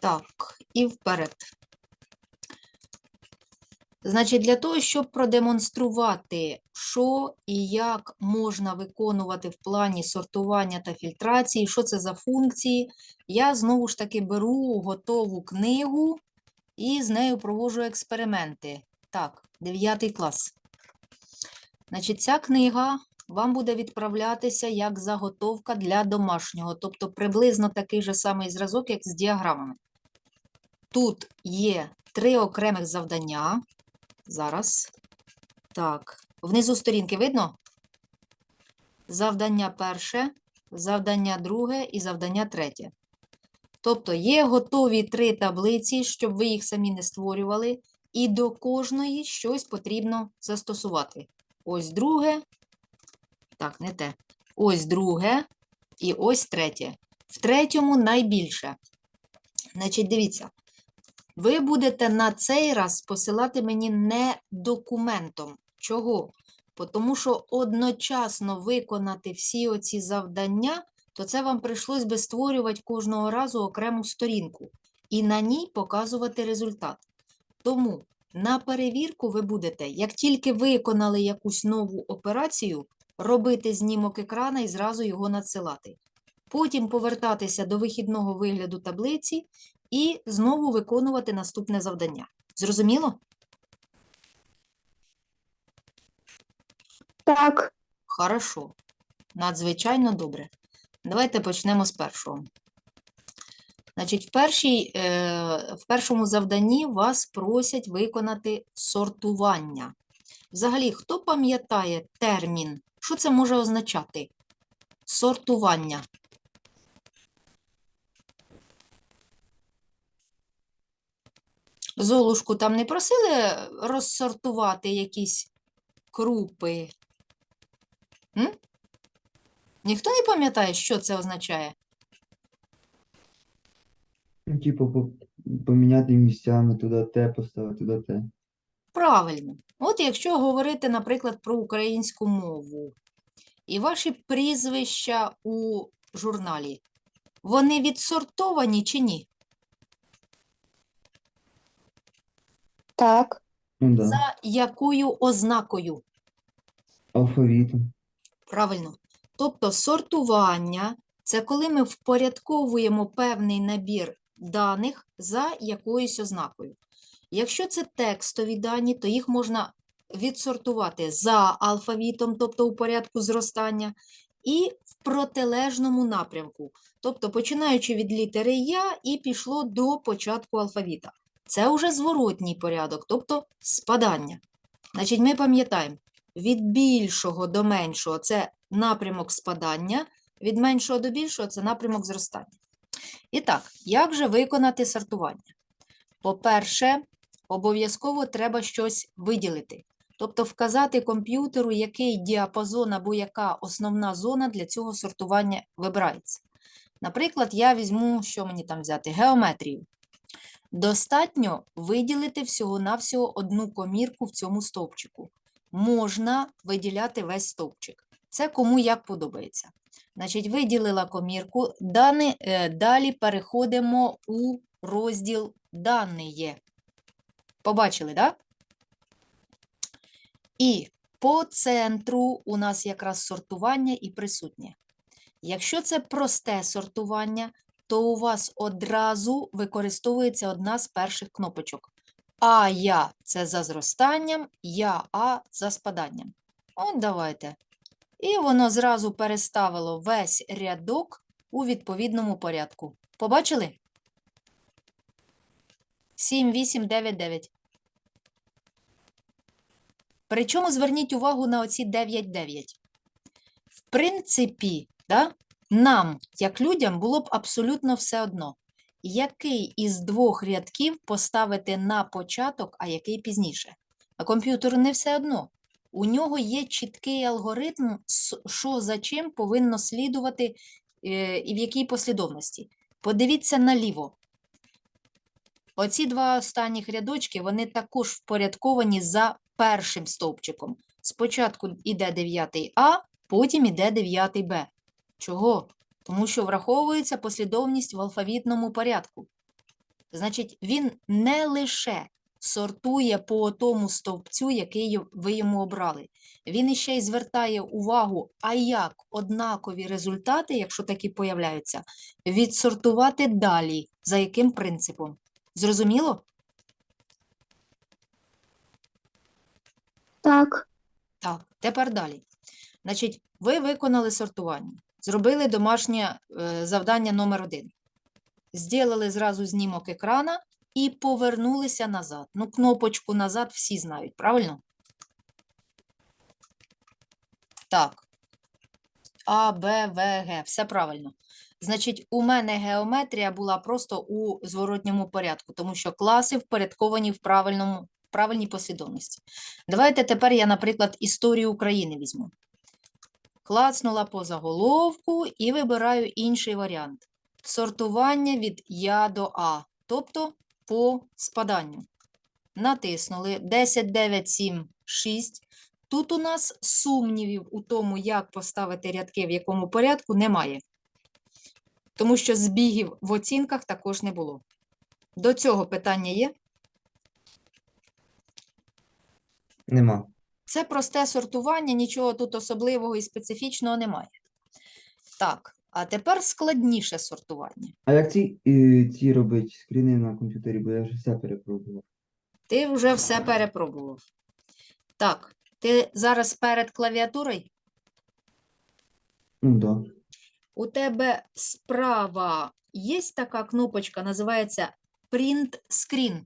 Так, і вперед. Значить, для того, щоб продемонструвати, що і як можна виконувати в плані сортування та фільтрації, що це за функції, я знову ж таки беру готову книгу і з нею проводжу експерименти. Так, 9 клас. Значить, ця книга вам буде відправлятися як заготовка для домашнього, тобто приблизно такий же самий зразок, як з діаграмами. Тут є три окремих завдання. Зараз. Так, внизу сторінки видно? Завдання перше, завдання друге і завдання третє. Тобто є готові три таблиці, щоб ви їх самі не створювали, і до кожної щось потрібно застосувати. Ось друге. Так, не те. Ось друге і ось третє. В третьому найбільше. Значить, дивіться. Ви будете на цей раз посилати мені не документом. Чого? Тому що одночасно виконати всі оці завдання, то це вам прийшлось би створювати кожного разу окрему сторінку і на ній показувати результат. Тому на перевірку ви будете, як тільки виконали якусь нову операцію, робити знімок екрана і зразу його надсилати. Потім повертатися до вихідного вигляду таблиці і знову виконувати наступне завдання. Зрозуміло? Так, Хорошо. Надзвичайно добре. Давайте почнемо з першого. Значить, в, першій, е, в першому завданні вас просять виконати сортування. Взагалі, хто пам'ятає термін? Що це може означати? Сортування. Золушку там не просили розсортувати якісь крупи? М? Ніхто не пам'ятає, що це означає? Ну, типу, по- поміняти місцями туди те, поставити туди те. Правильно. От якщо говорити, наприклад, про українську мову, і ваші прізвища у журналі, вони відсортовані чи ні? Так, Ну да. За якою ознакою? Алфавітом. Правильно. Тобто сортування це коли ми впорядковуємо певний набір даних за якоюсь ознакою. Якщо це текстові дані, то їх можна відсортувати за алфавітом, тобто у порядку зростання, і в протилежному напрямку. Тобто, починаючи від літери Я і пішло до початку алфавіта. Це вже зворотній порядок, тобто спадання. Значить, ми пам'ятаємо, від більшого до меншого це напрямок спадання, від меншого до більшого це напрямок зростання. І так, як же виконати сортування? По-перше, обов'язково треба щось виділити. Тобто вказати комп'ютеру, який діапазон або яка основна зона для цього сортування вибирається. Наприклад, я візьму, що мені там взяти? Геометрію. Достатньо виділити всього-навсього одну комірку в цьому стовпчику. Можна виділяти весь стовпчик. Це кому як подобається. Значить, виділила комірку. Дани, е, далі переходимо у розділ Дані. Побачили, так? І по центру у нас якраз сортування і присутнє. Якщо це просте сортування, то у вас одразу використовується одна з перших кнопочок. А я це за зростанням, я А за спаданням. От давайте. І воно зразу переставило весь рядок у відповідному порядку. Побачили? 7, 8, 9, 9. Причому зверніть увагу на оці 9, 9. В принципі, да, нам, як людям, було б абсолютно все одно, який із двох рядків поставити на початок, а який пізніше. А комп'ютеру не все одно. У нього є чіткий алгоритм, що за чим повинно слідувати е, і в якій послідовності. Подивіться наліво. Оці два останніх рядочки, вони також впорядковані за першим стовпчиком. Спочатку йде 9 А, потім йде 9 Б. Чого? Тому що враховується послідовність в алфавітному порядку. Значить, він не лише сортує по тому стовпцю, який ви йому обрали. Він іще й звертає увагу, а як однакові результати, якщо такі появляються, відсортувати далі, за яким принципом. Зрозуміло? Так. Так, тепер далі. Значить, ви виконали сортування, зробили домашнє е, завдання номер один. Зділили зразу знімок екрана і повернулися назад. Ну, кнопочку назад всі знають, правильно? Так. А, Б, В, Г. Все правильно. Значить, у мене геометрія була просто у зворотньому порядку, тому що класи впорядковані в правильному, правильній послідовності. Давайте тепер я, наприклад, історію України візьму. Клацнула по заголовку і вибираю інший варіант. Сортування від Я до А, тобто по спаданню. Натиснули 10, 9, 7, 6. Тут у нас сумнівів у тому, як поставити рядки, в якому порядку, немає. Тому що збігів в оцінках також не було. До цього питання є? Нема. Це просте сортування, нічого тут особливого і специфічного немає. Так, а тепер складніше сортування. А як ці, ці робить скріни на комп'ютері, бо я вже все перепробував. Ти вже все перепробував. Так, ти зараз перед клавіатурою? Ну да. У тебе справа є така кнопочка, називається Print Screen.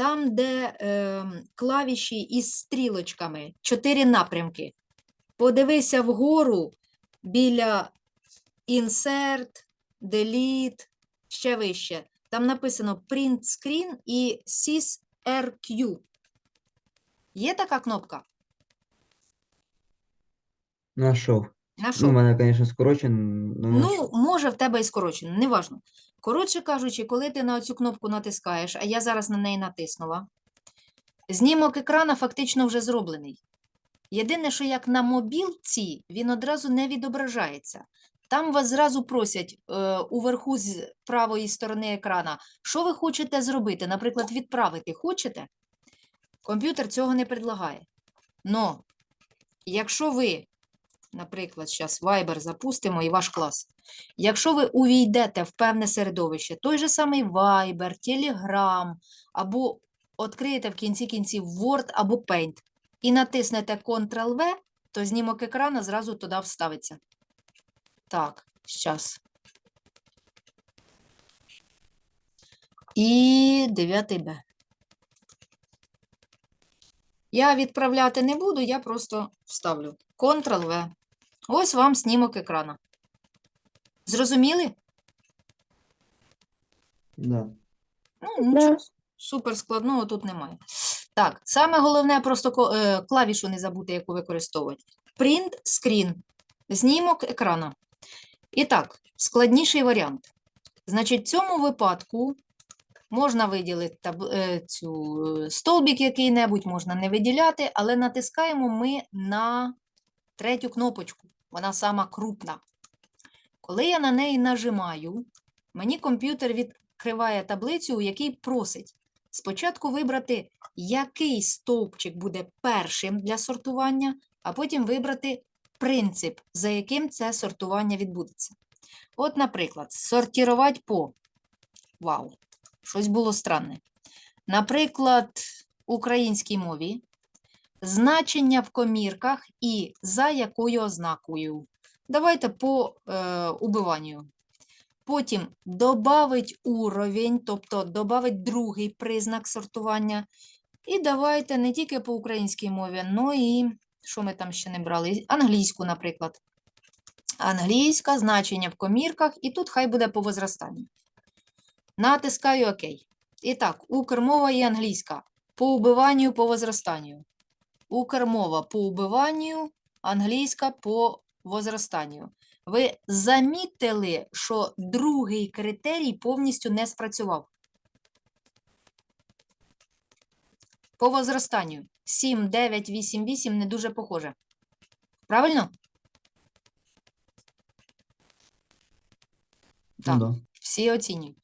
Там, де ем, клавіші із стрілочками, чотири напрямки. Подивися вгору біля Insert, Delete, ще вище. Там написано Print Screen і SysRQ. Є така кнопка? Нашов. Нашов? Ну, у мене, звісно, скорочено, но Ну, може, в тебе і скорочено, неважно. Коротше кажучи, коли ти на цю кнопку натискаєш, а я зараз на неї натиснула, знімок екрана фактично вже зроблений. Єдине, що як на мобілці, він одразу не відображається. Там вас зразу просять е, уверху з правої сторони екрана, що ви хочете зробити, наприклад, відправити хочете? Комп'ютер цього не предлагає. Но, якщо ви, наприклад, зараз Viber запустимо і ваш клас, Якщо ви увійдете в певне середовище, той же самий Viber, Telegram, або відкриєте в кінці кінців Word або Paint і натиснете Ctrl-V, то знімок екрану зразу туди вставиться. Так, зараз. І 9Б. Я відправляти не буду, я просто вставлю. Ctrl-V. Ось вам знімок екрану. Зрозуміли? да. Ну, нічого супер складного тут немає. Так, саме головне просто е, клавішу не забути, яку використовувати. Print screen. Знімок екрану. І так, складніший варіант. Значить, в цьому випадку можна виділити таб... е, цю е, столбик який-небудь, можна не виділяти, але натискаємо ми на третю кнопочку. Вона сама крупна. Коли я на неї нажимаю, мені комп'ютер відкриває таблицю, у якій просить спочатку вибрати, який стовпчик буде першим для сортування, а потім вибрати принцип, за яким це сортування відбудеться. От, наприклад, сортувати по. Вау, щось було странне. Наприклад, українській мові значення в комірках і за якою ознакою. Давайте по е, убиванню. Потім добавить уровень, тобто добавить другий признак сортування. І давайте не тільки по українській мові, но і що ми там ще не брали? Англійську, наприклад. Англійська, значення в комірках, і тут хай буде по возрастанню. Натискаю ОК. І так, укрмова і англійська. По убиванню, по возрастанню. Укрмова по убиванню, англійська по возрастанню. Ви замітили, що другий критерій повністю не спрацював. По возрастанню 7, 9, 8, 8 не дуже похоже. Правильно? Так. да. всі оцінюють.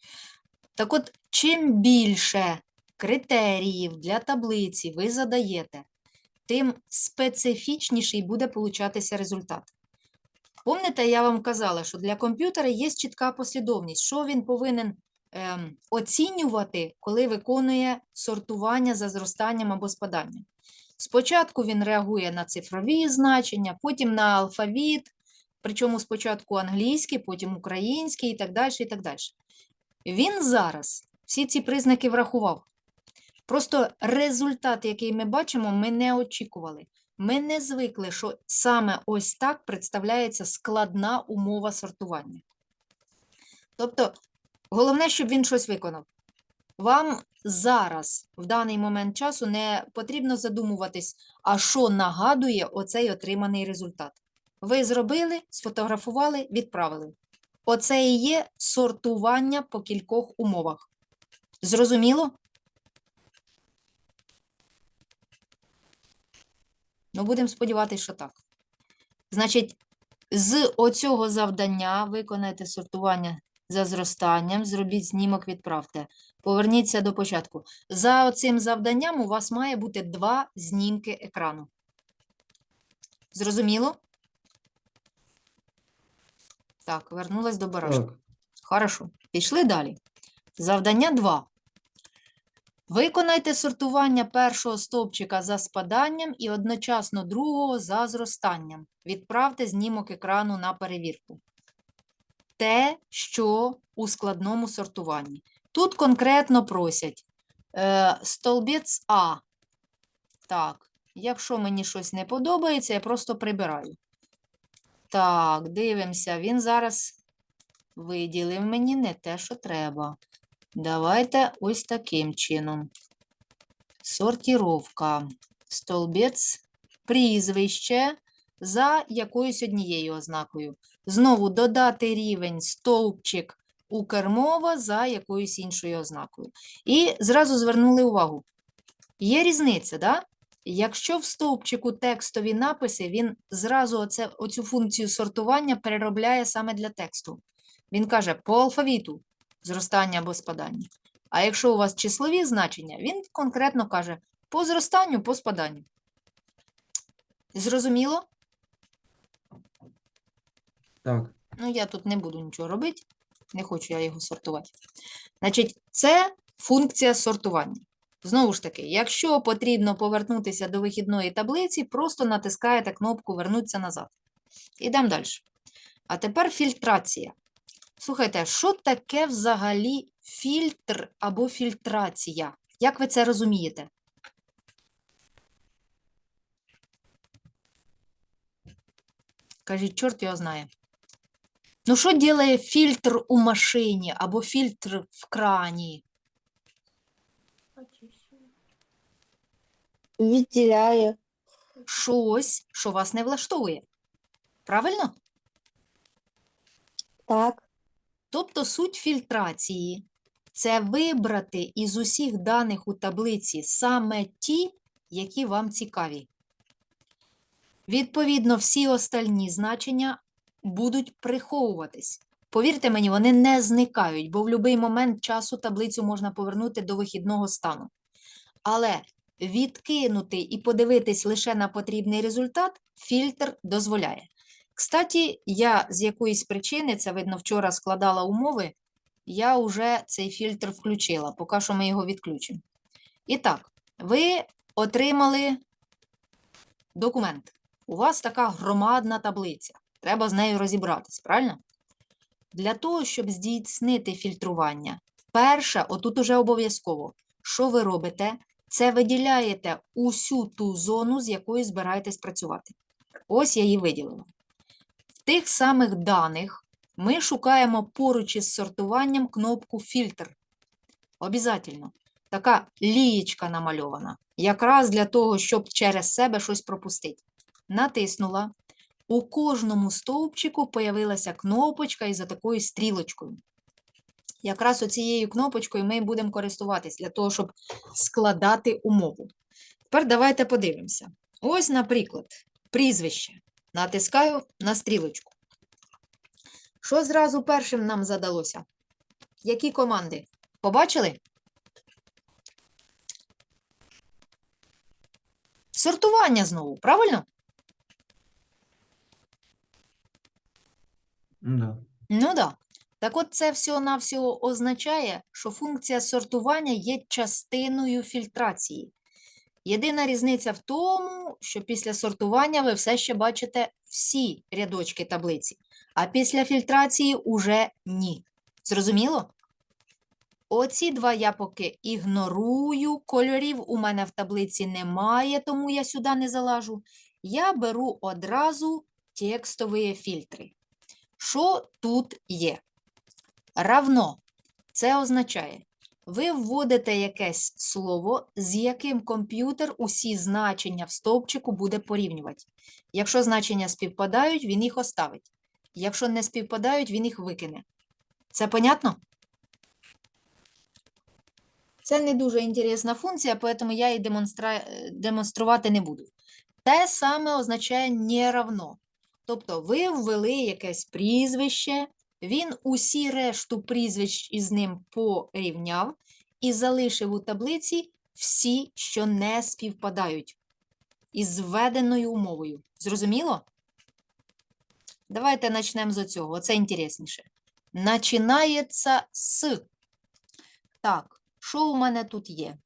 Так от, чим більше критеріїв для таблиці ви задаєте, тим специфічніший буде получатися результат. Помните, я вам казала, що для комп'ютера є чітка послідовність, що він повинен ем, оцінювати, коли виконує сортування за зростанням або спаданням. Спочатку він реагує на цифрові значення, потім на алфавіт, причому спочатку англійський, потім український і так далі. і так далі. Він зараз всі ці признаки врахував. Просто результат, який ми бачимо, ми не очікували. Ми не звикли, що саме ось так представляється складна умова сортування. Тобто, головне, щоб він щось виконав. Вам зараз, в даний момент часу, не потрібно задумуватись, а що нагадує оцей отриманий результат. Ви зробили, сфотографували, відправили. Оце і є сортування по кількох умовах. Зрозуміло? Ну, будемо сподіватися, що так. Значить, з оцього завдання виконайте сортування за зростанням, зробіть знімок, відправте. Поверніться до початку. За оцим завданням у вас має бути два знімки екрану. Зрозуміло? Так, вернулась до барашка. Хорошо. Пішли далі. Завдання 2. Виконайте сортування першого стовпчика за спаданням і одночасно другого за зростанням. Відправте знімок екрану на перевірку. Те, що у складному сортуванні. Тут конкретно просять е, столбець А. Так, якщо мені щось не подобається, я просто прибираю. Так, дивимося, він зараз виділив мені не те, що треба. Давайте ось таким чином. Сортіровка. Столбець, прізвище за якоюсь однією ознакою. Знову додати рівень стовпчик Укрмова за якоюсь іншою ознакою. І зразу звернули увагу. Є різниця, да? Якщо в стовпчику текстові написи, він зразу оце, оцю функцію сортування переробляє саме для тексту. Він каже по алфавіту зростання або спадання. А якщо у вас числові значення, він конкретно каже по зростанню, по спаданню. Зрозуміло? Так. Ну, я тут не буду нічого робити, не хочу я його сортувати. Значить, це функція сортування. Знову ж таки, якщо потрібно повернутися до вихідної таблиці, просто натискаєте кнопку Вернутися назад. Ідемо далі. А тепер фільтрація. Слухайте, що таке взагалі фільтр або фільтрація? Як ви це розумієте? Кажіть, чорт його знає. Ну, що робить фільтр у машині або фільтр в крані? Відділяє. Щось, що вас не влаштовує. Правильно? Так. Тобто суть фільтрації це вибрати із усіх даних у таблиці саме ті, які вам цікаві. Відповідно, всі остальні значення будуть приховуватись. Повірте мені, вони не зникають, бо в будь-який момент часу таблицю можна повернути до вихідного стану. Але відкинути і подивитись лише на потрібний результат фільтр дозволяє. Кстаті, я з якоїсь причини, це видно, вчора складала умови, я вже цей фільтр включила, поки що ми його відключимо. І так, ви отримали документ. У вас така громадна таблиця. Треба з нею розібратись, правильно? Для того, щоб здійснити фільтрування, перше, отут уже обов'язково, що ви робите, це виділяєте усю ту зону, з якою збираєтесь працювати. Ось я її виділила. Тих самих даних ми шукаємо поруч із сортуванням кнопку Фільтр. Обязательно. Така лієчка намальована. Якраз для того, щоб через себе щось пропустити. Натиснула. У кожному стовпчику появилася кнопочка із такою стрілочкою. Якраз оцією кнопочкою ми будемо користуватись для того, щоб складати умову. Тепер давайте подивимося. Ось, наприклад, прізвище. Натискаю на стрілочку. Що зразу першим нам задалося? Які команди? Побачили? Сортування знову, правильно? Ну да. Ну да. Так от це всього-навсього означає, що функція сортування є частиною фільтрації. Єдина різниця в тому, що після сортування ви все ще бачите всі рядочки таблиці, а після фільтрації уже ні. Зрозуміло? Оці два я поки ігнорую. Кольорів у мене в таблиці немає, тому я сюди не залажу. Я беру одразу текстові фільтри. Що тут є? Равно. Це означає, ви вводите якесь слово, з яким комп'ютер усі значення в стовпчику буде порівнювати. Якщо значення співпадають, він їх оставить. Якщо не співпадають, він їх викине. Це понятно? Це не дуже інтересна функція, тому я її демонстра... е, демонструвати не буду. Те саме означає не равно. Тобто ви ввели якесь прізвище, він усі решту прізвищ із ним порівняв і залишив у таблиці всі, що не співпадають із введеною умовою. Зрозуміло? Давайте почнемо з цього. Це інтересніше. Начинається з. Так, що у мене тут є?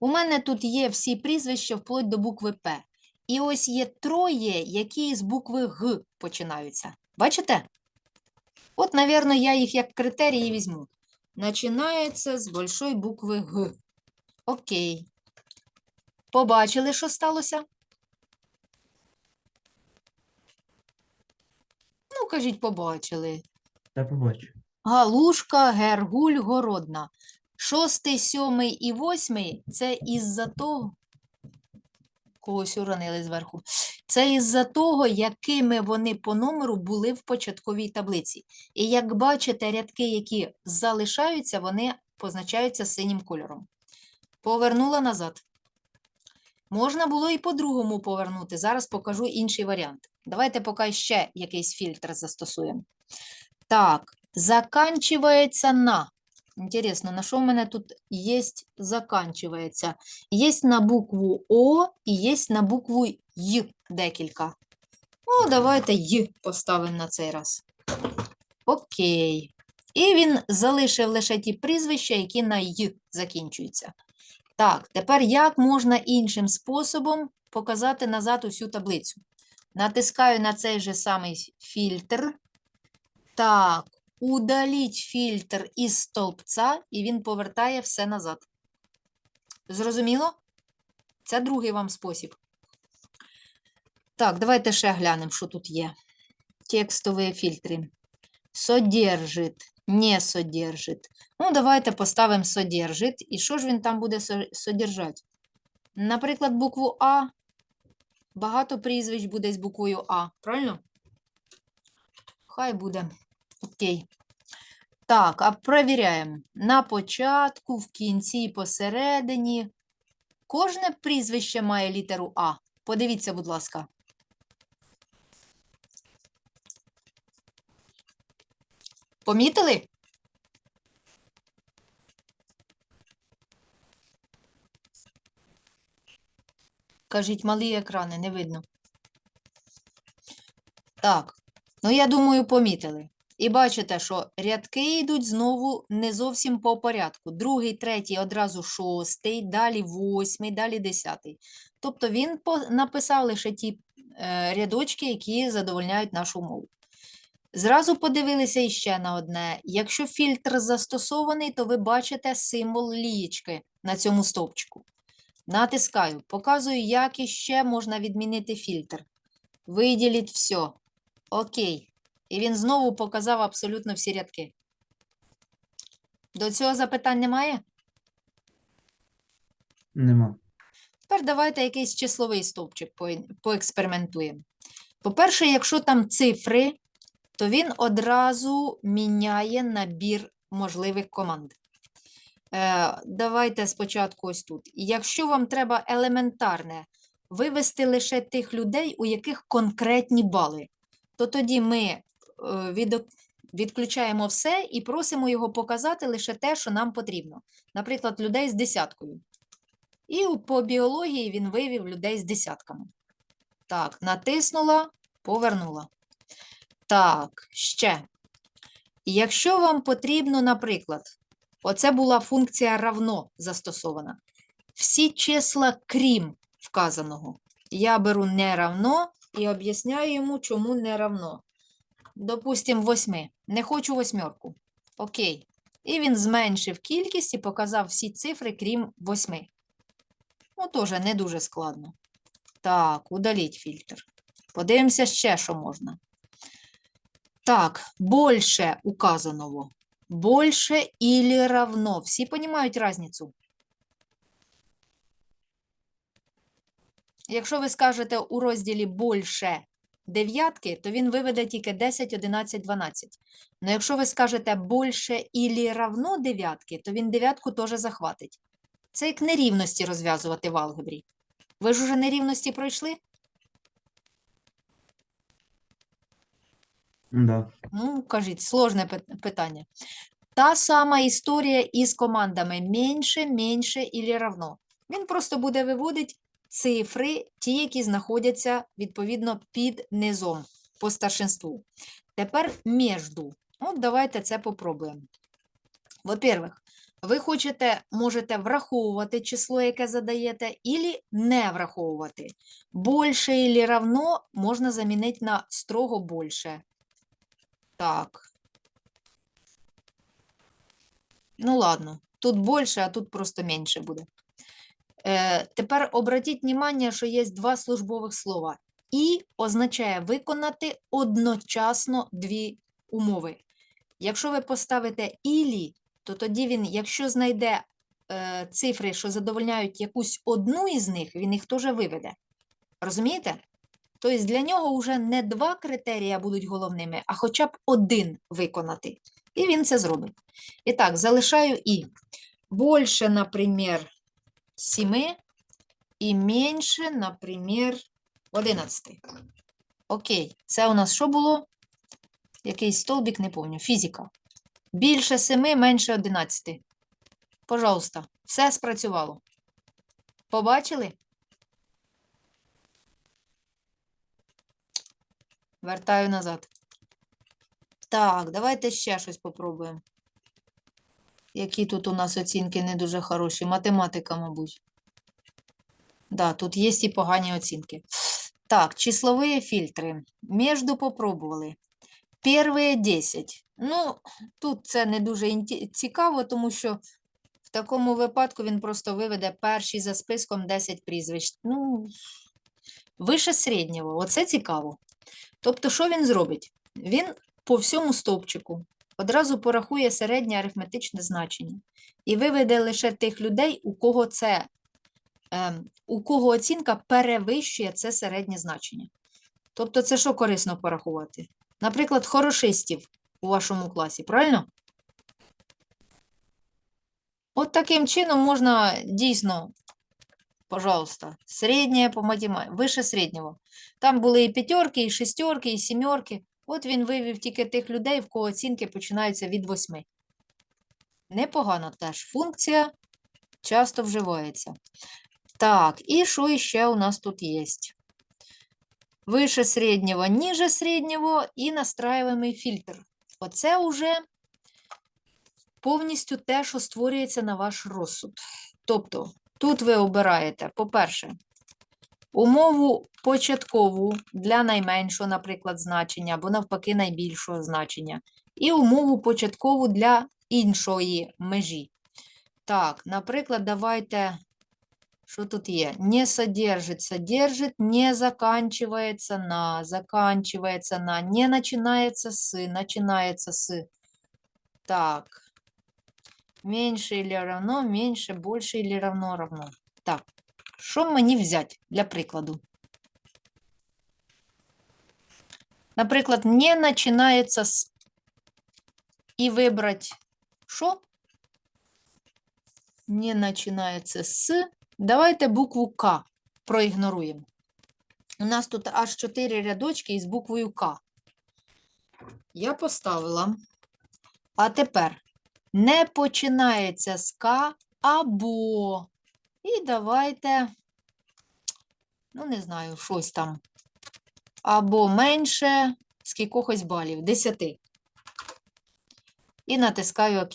У мене тут є всі прізвища вплоть до букви П. І ось є троє, які з букви Г починаються. Бачите? От, напевно, я їх як критерії візьму. Начинається з большої букви Г. Окей. Побачили, що сталося? Ну, кажіть, побачили. Я побачу. Галушка, Гергуль, Городна. Шостий, сьомий і восьмий це із-за того. Когось уронили зверху. Це із-за того, якими вони по номеру були в початковій таблиці. І як бачите, рядки, які залишаються, вони позначаються синім кольором. Повернула назад. Можна було і по-другому повернути. Зараз покажу інший варіант. Давайте поки ще якийсь фільтр застосуємо. Так, заканчивается на. Интересно, на що в мене тут є заканчивается? Є на букву О і є на букву Й декілька. Ну, давайте Й поставимо на цей раз. Окей. І він залишив лише ті прізвища, які на Й закінчуються. Так, тепер як можна іншим способом показати назад усю таблицю? Натискаю на цей же самий фільтр. Так, удаліть фільтр із стовпця, і він повертає все назад. Зрозуміло? Це другий вам спосіб. Так, давайте ще глянемо, що тут є. Текстові фільтри. Содержит, не содержит. Ну, давайте поставимо содержит. І що ж він там буде со- содержать? Наприклад, букву А. Багато прізвищ буде з буквою А, правильно? Хай буде. Окей. Так, а перевіряємо. На початку, в кінці посередині. Кожне прізвище має літеру А. Подивіться, будь ласка. Помітили? Кажіть, малі екрани, не видно. Так, ну я думаю, помітили. І бачите, що рядки йдуть знову не зовсім по порядку. Другий, третій, одразу шостий, далі восьмий, далі десятий. Тобто він написав лише ті е, рядочки, які задовольняють нашу умову. Зразу подивилися іще на одне. Якщо фільтр застосований, то ви бачите символ лієчки на цьому стовпчику. Натискаю, показую, як іще можна відмінити фільтр. Виділіть все. Окей. І він знову показав абсолютно всі рядки. До цього запитань немає? Нема. Тепер давайте якийсь числовий стовпчик поекспериментуємо. По-перше, якщо там цифри, то він одразу міняє набір можливих команд. Е, давайте спочатку ось тут. Якщо вам треба елементарне вивести лише тих людей, у яких конкретні бали, то тоді ми е, відо- відключаємо все і просимо його показати лише те, що нам потрібно. Наприклад, людей з десяткою. І по біології він вивів людей з десятками. Так, натиснула, повернула. Так, ще. Якщо вам потрібно, наприклад, оце була функція равно застосована. Всі числа, крім вказаного, я беру не равно і об'ясняю йому, чому не равно. Допустим, восьми. Не хочу восьмерку. Окей. І він зменшив кількість і показав всі цифри, крім восьми. Ну, теж не дуже складно. Так, удаліть фільтр. Подивимося ще, що можна. Так, больше указаного. Больше или равно. Всі понимають разницю? Якщо ви скажете у розділі больше дев'ятки, то він виведе тільки 10, 11, 12. Но якщо ви скажете больше или равно дев'ятки, то він дев'ятку теж захватить. Це як нерівності розв'язувати в алгебрі. Ви ж уже нерівності пройшли? Да. Ну, кажіть, сложне питання. Та сама історія із командами менше, менше і равно. Він просто буде виводити цифри, ті, які знаходяться відповідно під низом по старшинству. Тепер міжду. От давайте це попробуємо. Во-первых, ви хочете, можете враховувати число, яке задаєте, і не враховувати. Больше і равно можна замінити на строго більше. Так. Ну ладно, тут більше, а тут просто менше буде. Е, тепер обратіть увагу, що є два службових слова. І означає виконати одночасно дві умови. Якщо ви поставите ілі, то тоді він, якщо знайде е, цифри, що задовольняють якусь одну із них, він їх теж виведе. Розумієте? Тобто для нього вже не два критерія будуть головними, а хоча б один виконати. І він це зробить. І так, залишаю і. Більше, наприклад, 7 і менше, наприклад, 11. Окей, це у нас що було? Якийсь столбик, не пам'ятаю. Фізика. Більше 7, менше 11. Пожалуйста, все спрацювало. Побачили? Вертаю назад. Так, давайте ще щось попробуємо. Які тут у нас оцінки не дуже хороші. Математика, мабуть. Да, тут є і погані оцінки. Так, числові фільтри. Между попробували. Первые 10. Ну, тут це не дуже цікаво, тому що в такому випадку він просто виведе перші за списком 10 прізвищ. Ну, вище середнього. Оце цікаво. Тобто, що він зробить? Він по всьому стовпчику одразу порахує середнє арифметичне значення і виведе лише тих людей, у кого це, ем, у кого оцінка перевищує це середнє значення. Тобто, це що корисно порахувати? Наприклад, хорошистів у вашому класі, правильно? От таким чином можна дійсно, пожалуйста, середнє по математиці, вище середнього. Там були і п'ятерки, і шестерки, і сімерки. От він вивів тільки тих людей, в кого оцінки починаються від восьми. Непогана теж функція, часто вживається. Так, і що іще у нас тут є? Вище середнього, ніже середнього і настраиваемый фільтр. Оце уже повністю те, що створюється на ваш розсуд. Тобто, тут ви обираєте, по-перше, умову початкову для найменшого, наприклад, значення, або навпаки найбільшого значення, і умову початкову для іншої межі. Так, наприклад, давайте, що тут є? Не содержит, содержит, не заканчивается на, заканчивается на, не начинается с, начинается с. Так. Меньше или равно, меньше, больше или равно, равно. Так, що мені взяти для прикладу? Наприклад, не починається з і вибрати що? Не починається з. Давайте букву К проігноруємо. У нас тут аж 4 рядочки із буквою К. Я поставила. А тепер не починається з К або. І давайте, ну, не знаю, щось там. Або менше з кількохось балів, 10. І натискаю ОК.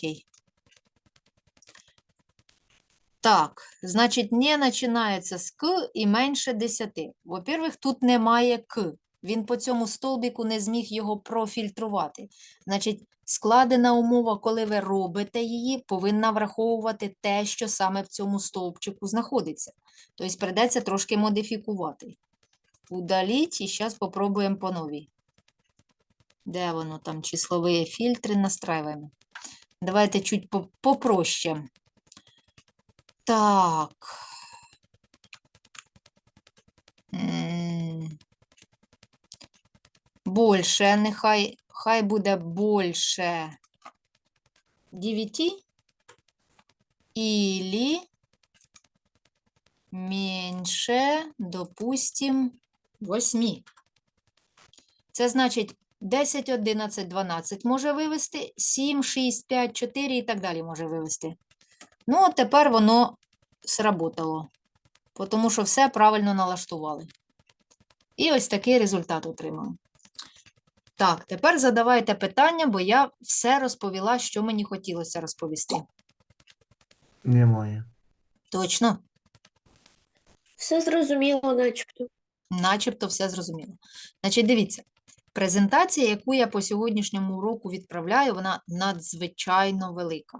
Так, значить, не починається з К і менше 10. Во-первых, тут немає К. Він по цьому столбіку не зміг його профільтрувати. Значить, складена умова, коли ви робите її, повинна враховувати те, що саме в цьому стовпчику знаходиться. Тобто придеться трошки модифікувати. Удаліть і зараз спробуємо по новій. Де воно там, числові фільтри настраюємо. Давайте чуть по- попроще. Так. Больше, нехай, хай буде больше 9 или менше, допустим, 8. Це значить 10, 11, 12 може вивести, 7, 6, 5, 4 і так далі може вивести. Ну, от тепер воно сработало, тому що все правильно налаштували. І ось такий результат отримали. Так, тепер задавайте питання, бо я все розповіла, що мені хотілося розповісти. Немає. Точно? Все зрозуміло, начебто. Начебто все зрозуміло. Значить, дивіться, презентація, яку я по сьогоднішньому уроку відправляю, вона надзвичайно велика.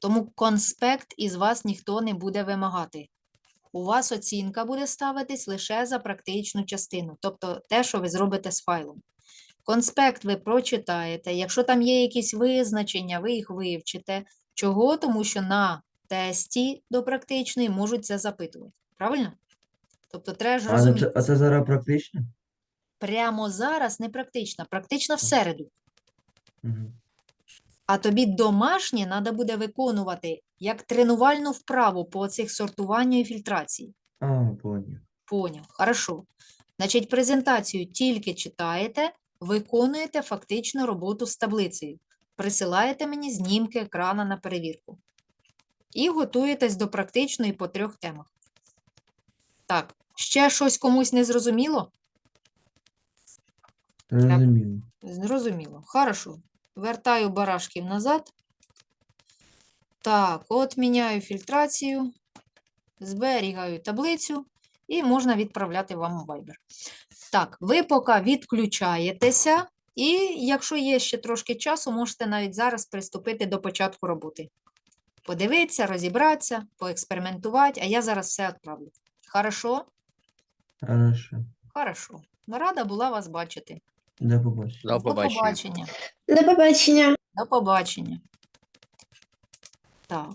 Тому конспект із вас ніхто не буде вимагати. У вас оцінка буде ставитись лише за практичну частину, тобто те, що ви зробите з файлом. Конспект ви прочитаєте. Якщо там є якісь визначення, ви їх вивчите. Чого? Тому що на тесті до практичної можуть це запитувати. Правильно? Тобто треба ж А розуміти. це, а це зараз практично? Прямо зараз не практична, практична в середу. Угу. А тобі домашнє треба буде виконувати як тренувальну вправу по цих сортуванню і фільтрації. А, поняв. Поняв, хорошо. Значить, презентацію тільки читаєте, виконуєте фактичну роботу з таблицею. Присилаєте мені знімки екрана на перевірку. І готуєтесь до практичної по трьох темах. Так, ще щось комусь не зрозуміло? Зрозуміло. Зрозуміло. Хорошо. Вертаю барашків назад. Так, от міняю фільтрацію, зберігаю таблицю і можна відправляти вам у Viber. Так, ви поки відключаєтеся, і якщо є ще трошки часу, можете навіть зараз приступити до початку роботи. Подивитися, розібратися, поекспериментувати, а я зараз все відправлю. Хорошо? Хорошо. Хорошо. Рада була вас бачити. До побачення. До побачення. побачення. До побачення. До побачення. Так.